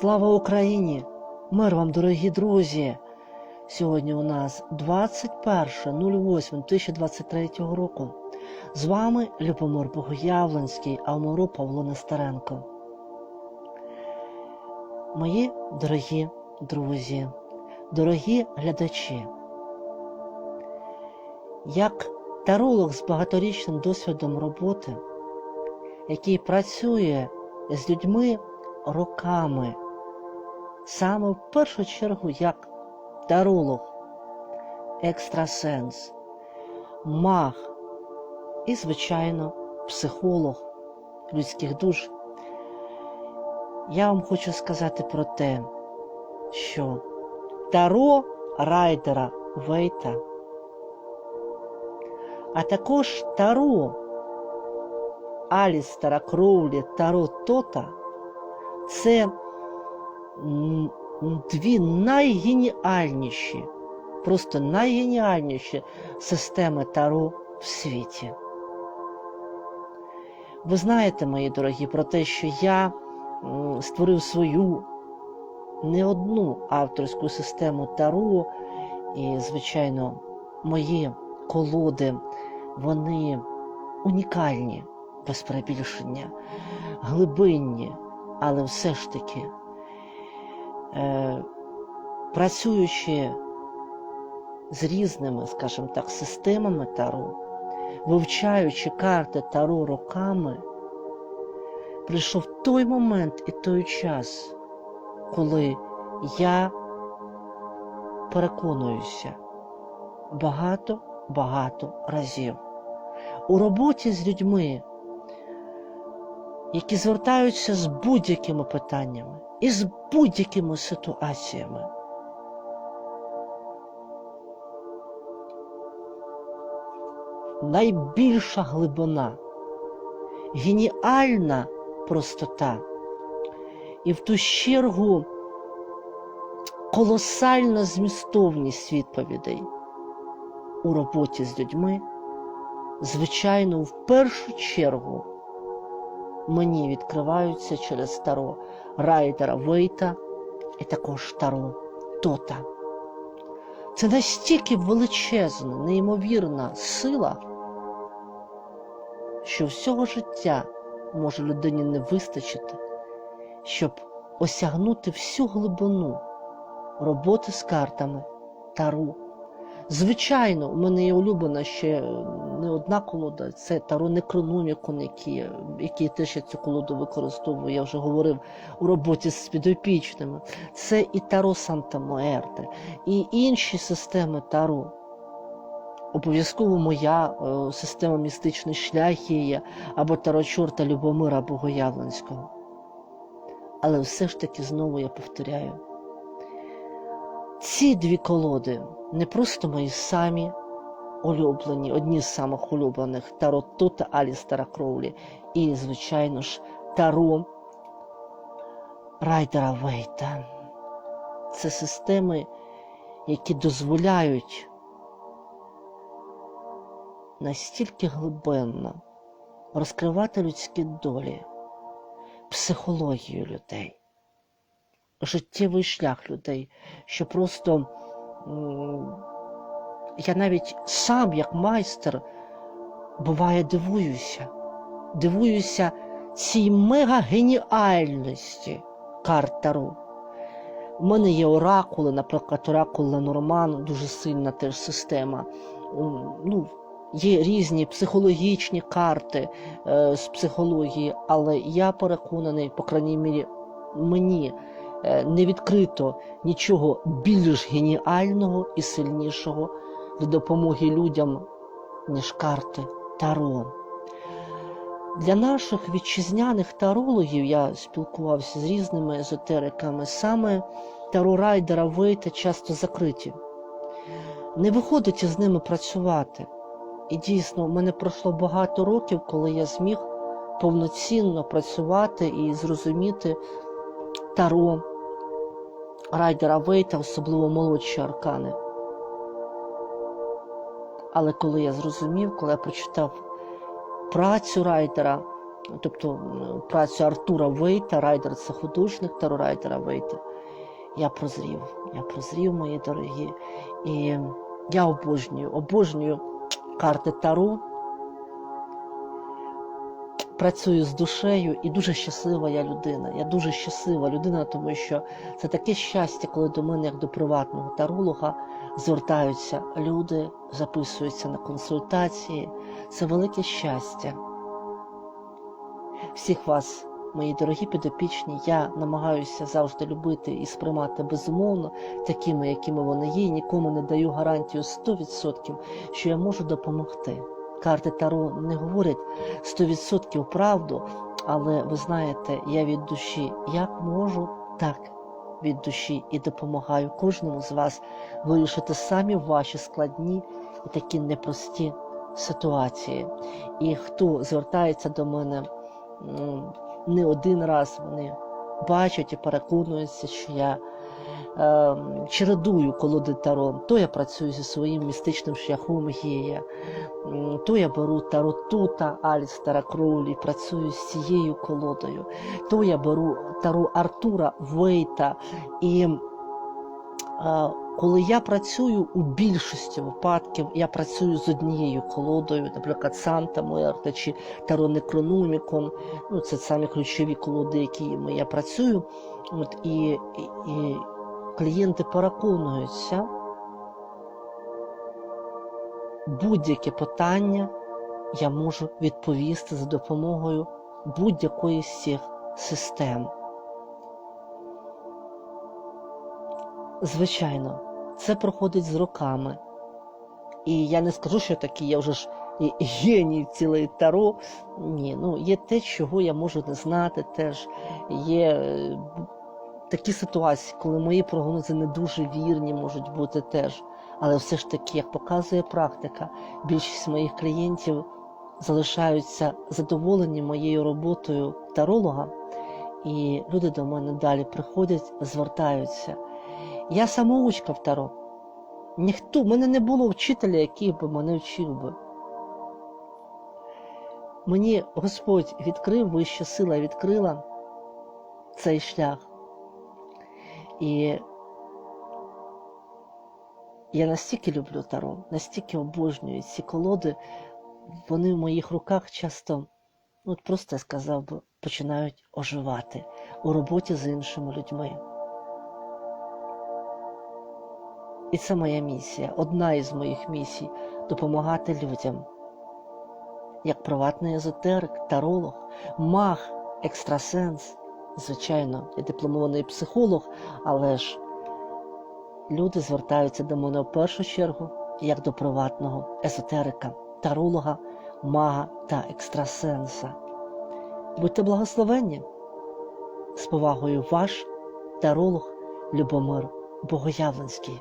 Слава Україні! Мир вам, дорогі друзі! Сьогодні у нас 21.08.2023 року. З вами Любомир Богоявленський, а вмиру Павло Нестеренко. Мої дорогі друзі, дорогі глядачі, як таролог з багаторічним досвідом роботи, який працює з людьми роками, саме в першу чергу як таролог, екстрасенс, маг і, звичайно, психолог людських душ, я вам хочу сказати про те, що таро райдера Вейта, а також таро Алістера Кроулі Таро Тота це дві найгеніальніші, просто найгеніальніші системи Таро в світі. Ви знаєте, мої дорогі, про те, що я створив свою не одну авторську систему Таро, і, звичайно, мої колоди, вони унікальні, без перебільшення, глибинні, але все ж таки, працюючи з різними, скажімо так, системами Таро, вивчаючи карти Таро роками, прийшов той момент і той час, коли я переконуюся багато-багато разів. У роботі з людьми, які звертаються з будь-якими питаннями і з будь-якими ситуаціями. Найбільша глибина, геніальна простота, і в ту чергу колосальна змістовність відповідей у роботі з людьми, звичайно, в першу чергу мені відкриваються через таро Райдера Вейта і також таро Тота. Це настільки величезна, неймовірна сила, що всього життя може людині не вистачити, щоб осягнути всю глибину роботи з картами Таро. Звичайно, у мене є улюблена ще не одна колода, це Таро Некрономікон, які, які теж я цю колоду використовую, я вже говорив у роботі з підопічними. Це і Таро Санта Муерте, і інші системи Таро. Обов'язково моя е, система містичний шлях є, або Таро Чорта Любомира Богоявленського. Але все ж таки знову я повторяю. Ці дві колоди не просто мої самі улюблені, одні з самих улюблених Таро Тота Алістера Кроулі і, звичайно ж, Таро Райдера Вейта. Це системи, які дозволяють настільки глибинно розкривати людські долі, психологію людей життєвий шлях людей, що просто я навіть сам, як майстер, буває, дивуюся, дивуюся цій мегагеніальності карт Таро. У мене є оракули, наприклад, оракул Ленорман, дуже сильна теж система. Ну, Є різні психологічні карти е, з психології, але я переконаний, по крайній мірі, мені не відкрито нічого більш геніального і сильнішого для допомоги людям, ніж карти Таро. Для наших вітчизняних тарологів я спілкувався з різними езотериками, саме таро райдера Вейта часто закриті. Не виходить із ними працювати. І дійсно, в мене пройшло багато років, коли я зміг повноцінно працювати і зрозуміти таро райдера Вейта, особливо молодші аркани. Але коли я зрозумів, коли я прочитав працю райдера, тобто працю Артура Вейта, райдер це художник тарорайдера Вейта. Я прозрів. Я прозрів, мої дорогі. І я обожнюю, обожнюю карти Таро. Працюю з душею і дуже щаслива я людина. Я дуже щаслива людина, тому що це таке щастя, коли до мене, як до приватного таролога, звертаються люди, записуються на консультації. Це велике щастя. Всіх вас, мої дорогі підопічні, я намагаюся завжди любити і сприймати безумовно такими, якими вони є, і нікому не даю гарантію 100%, що я можу допомогти. Карти Таро не говорять 100% правду, але ви знаєте, я від душі як можу, так від душі і допомагаю кожному з вас вирішити самі ваші складні і такі непрості ситуації. І хто звертається до мене не один раз, вони бачать і переконуються, що я е, чередую колоди Таро. То я працюю зі своїм містичним шляхом Гея, то я беру Таро Тута Алістера Кроулі, працюю з цією колодою, то я беру Таро Артура Вейта. І е, коли я працюю у більшості випадків, я працюю з однією колодою, наприклад, Санта Муерта чи Таро Некрономіком. Ну, це самі ключові колоди, якими я працюю. От, і, і клієнти переконуються, будь-яке питання я можу відповісти за допомогою будь-якої з цих систем. Звичайно, це проходить з роками. І я не скажу, що такий я вже ж геній цілий таро. Ні, ну є те, чого я можу не знати теж. Є е, такі ситуації, коли мої прогнози не дуже вірні можуть бути теж. Але все ж таки, як показує практика, більшість моїх клієнтів залишаються задоволені моєю роботою таролога, і люди до мене далі приходять, звертаються. Я самоучка в таро. Ніхто, в мене не було вчителя, який би мене вчив би. Мені Господь відкрив, вища сила відкрила цей шлях. І я настільки люблю таро, настільки обожнюю ці колоди, вони в моїх руках часто, ну, просто я сказав би, починають оживати у роботі з іншими людьми. І це моя місія, одна із моїх місій допомагати людям. Як приватний езотерик, таролог, маг, екстрасенс. Звичайно, я дипломований психолог, але ж люди звертаються до мене в першу чергу як до приватного езотерика, таролога, мага та екстрасенса. Будьте благословенні! З повагою ваш таролог Любомир Богоявленський.